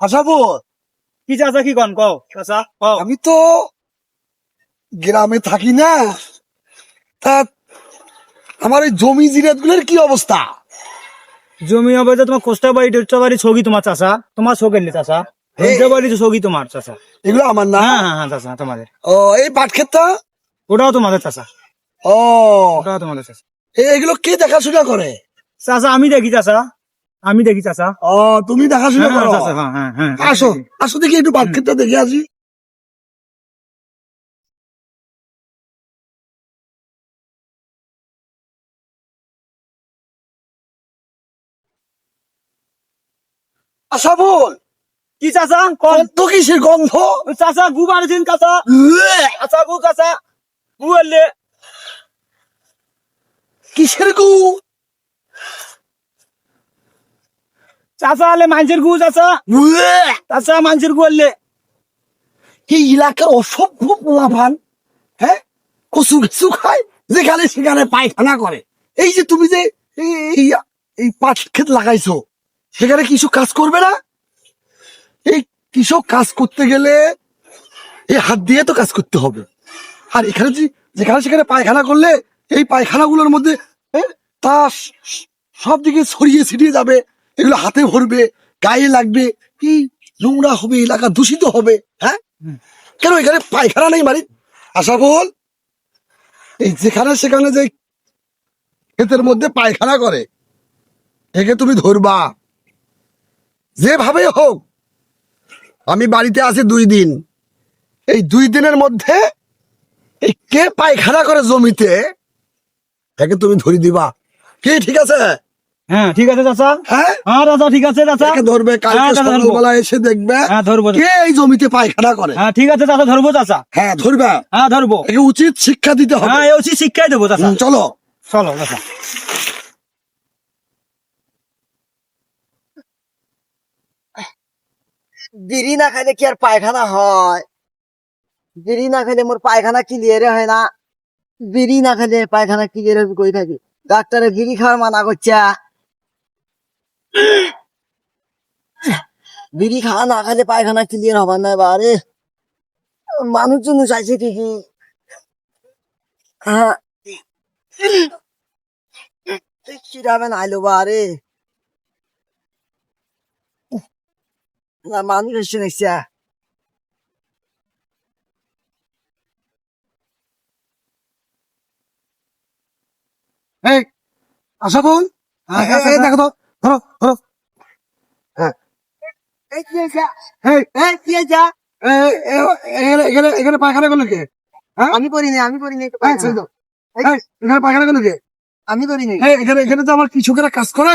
আসাবো কি চাচা কি কন? কও চাচা কও। আমি তো গ্রামে থাকি না। তা আমার ওই জমি জিরাতগুলোর কি অবস্থা? জমি যে তোমার কোষ্টা বাড়ি টোষ্টা বাড়ি ছগি তোমার চাচা। তোমার শোকের নি চাচা। বাড়ি ছগি তোমার চাচা। এগুলো আমার না? হ্যাঁ হ্যাঁ হ্যাঁ চাচা তোমাদের। ও এই পাট ক্ষেতটা ওটাও তোমাদের চাচা। ও। ওটাও তোমাদের চাচা। এ- এগুলো কে দেখাশোনা করে? চাচা আমি দেখি চাচা। আমি দেখি চাচা। ও তুমি দেখাশোনা হ্যাঁ, করো। চাচা, হ্যাঁ হ্যাঁ আসো আসো দেখি একটু পাট ক্ষেতটা দেখে আসি। আশা বল। কি চাচা? গন্ধ কিসের গন্ধ? চাচা গু চাচা। উয়ে, চাচা গু চাচা। গু কিসের গু? হ্যাঁ? যেখানে সেখানে পায়খানা করে। এই যে তুমি যে এই- পাট ক্ষেত লাগাইছো সেখানে কিছু কাজ করবে না? এই কৃষক কাজ করতে গেলে এই হাত দিয়ে তো কাজ করতে হবে। আর এখানে যেখানে সেখানে পায়খানা করলে এই পায়খানাগুলোর মধ্যে এ, তা সব দিকে ছড়িয়ে ছিটিয়ে যাবে। এগুলো হাতে ভরবে গায়ে লাগবে কি নোংরা হবে এলাকা দূষিত হবে হ্যাঁ? কেন এখানে পায়খানা নেই মানে আশা বল এই যেখানে সেখানে যে ক্ষেতের মধ্যে পায়খানা করে একে তুমি ধরবা। যেভাবে হোক আমি বাড়িতে আছি দুই দিন। এই দুই দিনের মধ্যে এই কে পায়খানা করে জমিতে একে তুমি ধরি দিবা। কি ঠিক আছে? হ্যাঁ ঠিক আছে চাচা। হ্যাঁ? হ্যাঁ চাচা ঠিক আছে চাচা। ধরবে হ্যাঁ, কালকে সকালবেলা এসে দেখবে হ্যাঁ ধরবো কে এই জমিতে পায়খানা করে। হ্যাঁ ঠিক আছে চাচা ধরবো চাচা। হ্যাঁ ধরবা। হ্যাঁ ধরবো। একে উচিত শিক্ষা দিতে হবে। হ্যাঁ উচিত শিক্ষাই দেবো চাচা। চলো। চলো চাচা। বিড়ি না খাইলে কি আর পায়খানা হয়? বিড়ি না খাইলে মোর পায়খানা ক্লিয়ার হয় না। বিড়ি না খাইলে পায়খানা ক্লিয়ার হবে কই থাকি? ডাক্তারে বিড়ি খাওয়ার মানা করছে। বিড়ি খাওয়া না খাইলে পায়খানা ক্লিয়ার হবার না বারে মানুষজন চাইছে ঠিকই হ্যাঁ। কিরাবেন আইলো বারে। না মানুষ এসে নিচ্ছে এই আশা বল হ্যাঁ, এই, দেখো তো। ধরো ধরো এই কি এই। এই এই, এই, এখানে এখানে এখানে পায়খানা করল কে? আমি করিনি আমি করিনি এখানে পায়খানা করল কে? আমি করিনি। এই, এখানে এখানে তো আমার কৃষকেরা কাজ করে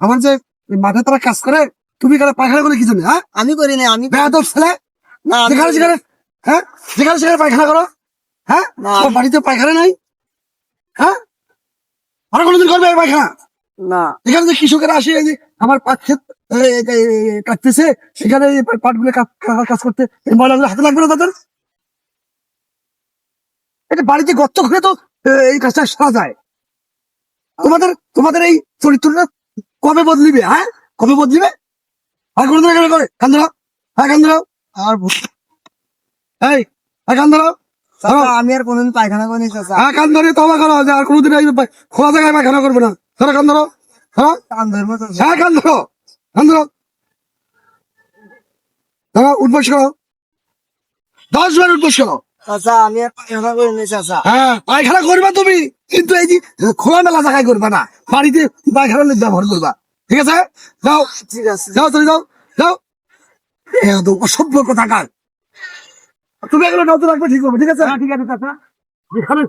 আমার যে মাঠে তারা কাজ করে তুমি এখানে পায়খানা করলে কি জন্য হ্যাঁ? আমি করিনি আমি বেয়াদব ছেলে। না আমি যেখানে করিনি। সেখানে হ্যাঁ? যেখানে সেখানে পায়খানা করো হ্যাঁ? বাড়িতে পায়খানা নাই হ্যাঁ? আর কোনোদিন করবে পায়খানা? না। এখানে যে কৃষকেরা আসে এই যে আমার পাট ক্ষেত কাটতেছে সেখানে এই পাটগুলো কাজ করতে এই ময়লাগুলো হাতে লাগবে না তাদের? এটা বাড়িতে গর্ত করে তো এই কাজটা সারা যায়। তোমাদের তোমাদের এই চরিত্রটা কবে বদলিবে হ্যাঁ? কবে বদলিবে? আর কোনদিন এখানে করে কান ধরো হ্যাঁ কান ধরো আর এই হ্যাঁ কান আমি আর কোনদিন পায়খানা করিনি হ্যাঁ কান ধরে তবা করো যে আর কোনোদিন খোলা জায়গায় পায়খানা করবে না। ধরো কান ধরো। হ্যাঁ কান ধরো। কান ধরো। ধরো উঠবস করো। দশ বার উঠবস করো। চাচা আমি আর পায়খানা চাচা। হ্যাঁ পায়খানা করবা তুমি। কিন্তু এই যে খোলামেলা জায়গায় করবা না বাড়িতে পায়খানা ব্যবহার করবা। ঠিক আছে? যাও। ঠিক আছে। যাও চলে যাও। যাও। এত অসভ্য কথা কার তুমি এগুলো নজর রাখবে ঠিক হবে ঠিক আছে? হ্যাঁ ঠিক আছে চাচা। যেখানে